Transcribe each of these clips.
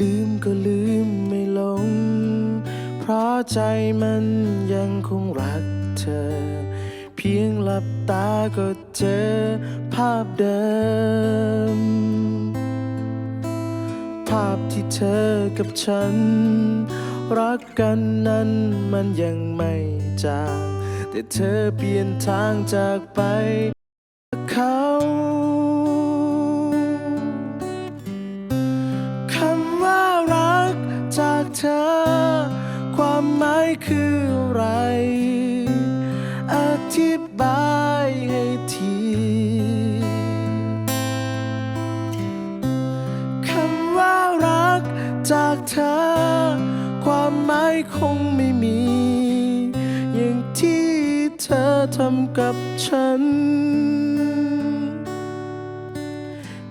ลืมก็ลืมไม่ลง เพราะใจมันยังคงรักเธอ เพียงหลับตาก็เจอภาพเดิม ภาพที่เธอกับฉัน รักกันนั้นมันยังไม่จาง แต่เธอเปลี่ยนทางจากไป ความหมายคืออะไร อธิบายให้ที คำว่ารักจากเธอ ความหมายคงไม่มี อย่างที่เธอทำกับฉัน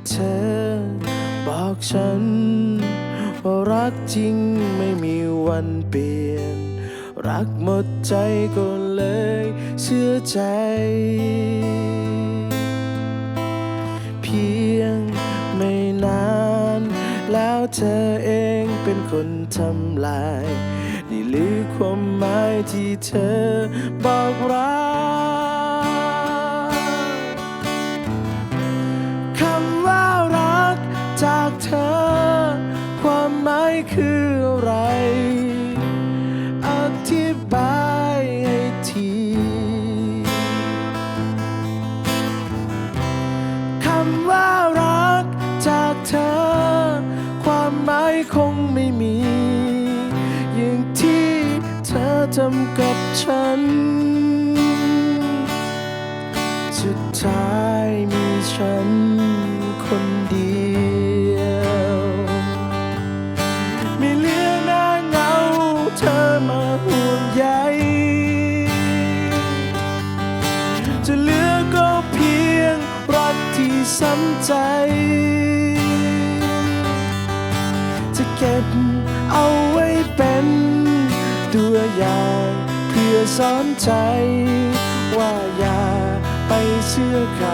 เธอบอกฉัน ว่าะรักจริงไม่มีวันเปลี่ยน รักหมดใจก็เลยเชื่อใจ เพียงไม่นาน แล้วเธอเองเป็นคนทำลาย นี่หรือความหมายที่เธอบอกรัก คืออะไร อธิบายให้ที คำว่ารักจากเธอ ความหมายคงไม่มี อย่างที่เธอทำกับฉัน สุดท้ายมีฉันคนเดียว มาห่วงใยจะเหลือก็เพียงรักที่ซ้ำใจ จะเก็บเอาไว้เป็นตัวอย่างเพื่อสอนใจ ว่าอย่าไปเชื่อใคร